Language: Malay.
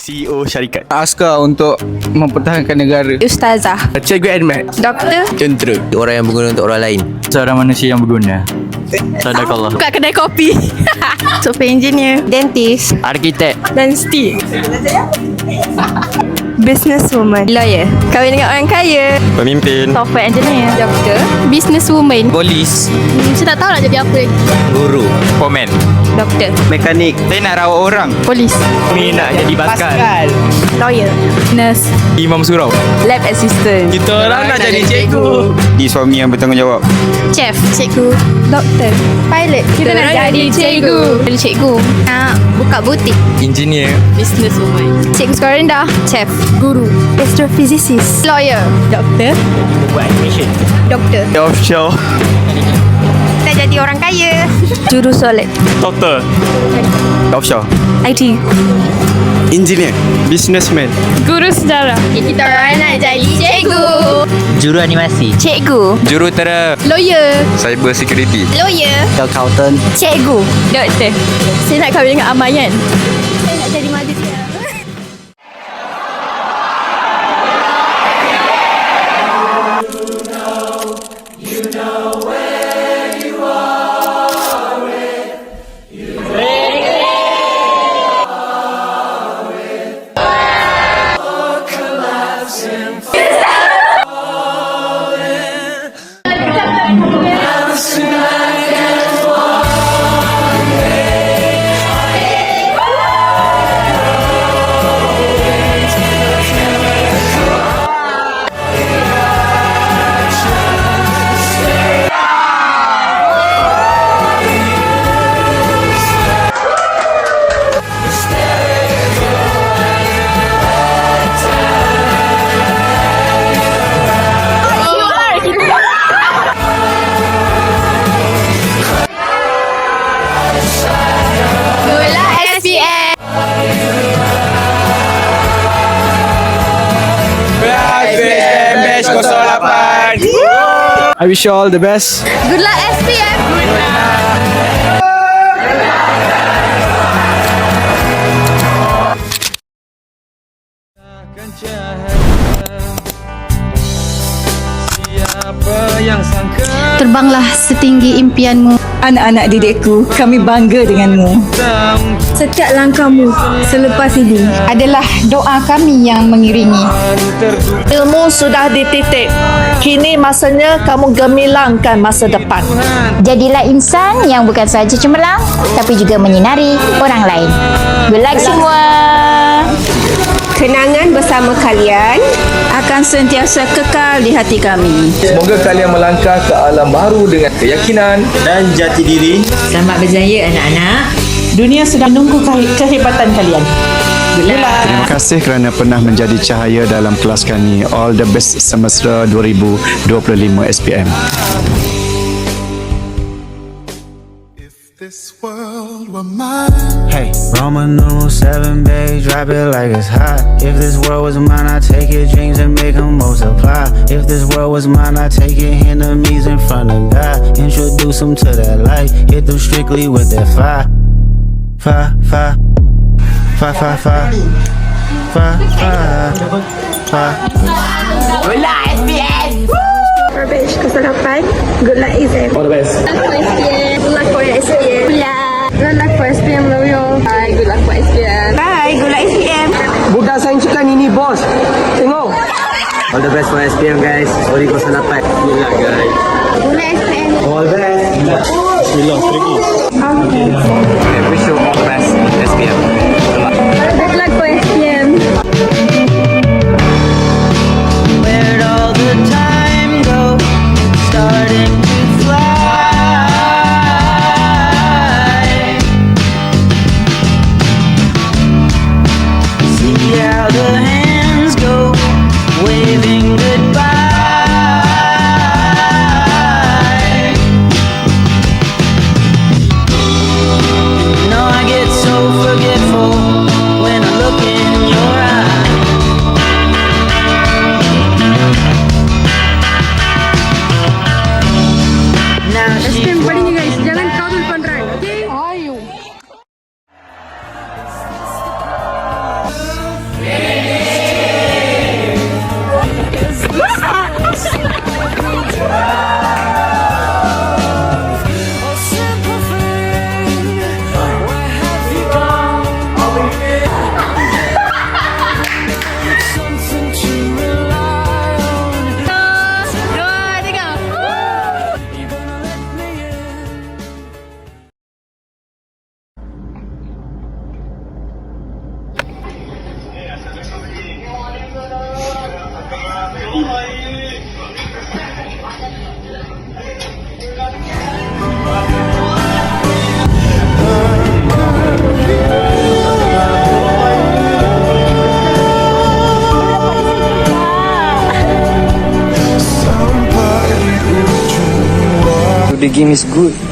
CEO syarikat. Askar untuk mempertahankan negara. Ustazah. Cikgu Edmat Doktor. Tentera Orang yang berguna untuk orang lain. Seorang manusia yang berguna. Sadakallah. Buka kedai kopi. Software engineer Dentist Arkitek. Dan STI Businesswoman. Lawyer. Kahwin dengan orang kaya. Pemimpin. Software engineer. Doktor. Businesswoman. Polis. Hmm, Saya tak tahu nak jadi apa. Lagi Guru. Komen Doktor. Mekanik. Saya nak rawat orang. Polis. Ni nak jadi baskal Lawyer. Nurse. Imam surau. Lab assistant. Kita orang nak jadi cikgu. Di suami yang bertanggungjawab. Chef. Cikgu. Doktor. Pilot. Kita nak jadi cikgu. Jadi cikgu. Nak buka butik. Engineer. Businesswoman Cikgu sekolah rendah Chef. Guru. Astrophysicist. Lawyer. Doktor. Buat animation. Doktor. Offshore. Kita jadi orang kaya. Juru solid Doktor. Offshore IT Engineer. Businessman. Guru sejarah. Kita orang nak jadi cikgu. Juru animasi. Cikgu. Jurutera Lawyer. Cyber security. Lawyer. Accountant. Cikgu. Doktor. Saya nak kahwin dengan Amayan I wish you all the best. Gula SPM Terbanglah setinggi impianmu. Anak-anak didikku, kami bangga denganmu. Setiap langkahmu selepas ini Adalah doa kami yang mengiringi. Ilmu sudah dititik. Kini masanya kamu gemilangkan masa depan. Jadilah insan yang bukan sahaja cemerlang, tapi juga menyinari orang lain. Good luck semua. Kenangan bersama kalian akan sentiasa kekal di hati kami. Semoga kalian melangkah ke alam baru dengan keyakinan Dan jati diri Selamat berjaya anak-anak. Dunia sedang menunggu ke- kehebatan kalian. Terima kasih kerana pernah menjadi cahaya dalam kelas kami. All the best semester 2025 SPM. Hey, Roman numeral seven, babe, drop it like it's hot. If this world was mine, I'd take your dreams and make them multiply. If this world was mine, I'd take your enemies in front of God. Introduce them to that light, hit them strictly with that fire. Fire, fire, fire, fire, fire. Fire, fire, fire. Kesalahan Good luck exam All the best. Good luck for your SPM Good luck for SPM Bye. Good luck for SPM Bye. Good luck SPM Budak sains kan ini bos. Tengok. All the best for SPM guys. Sorry kau salah dapat Good luck guys. Good luck SPM All the best. Bismillah Tricky Wish you all the best SPM Good luck the The game is good.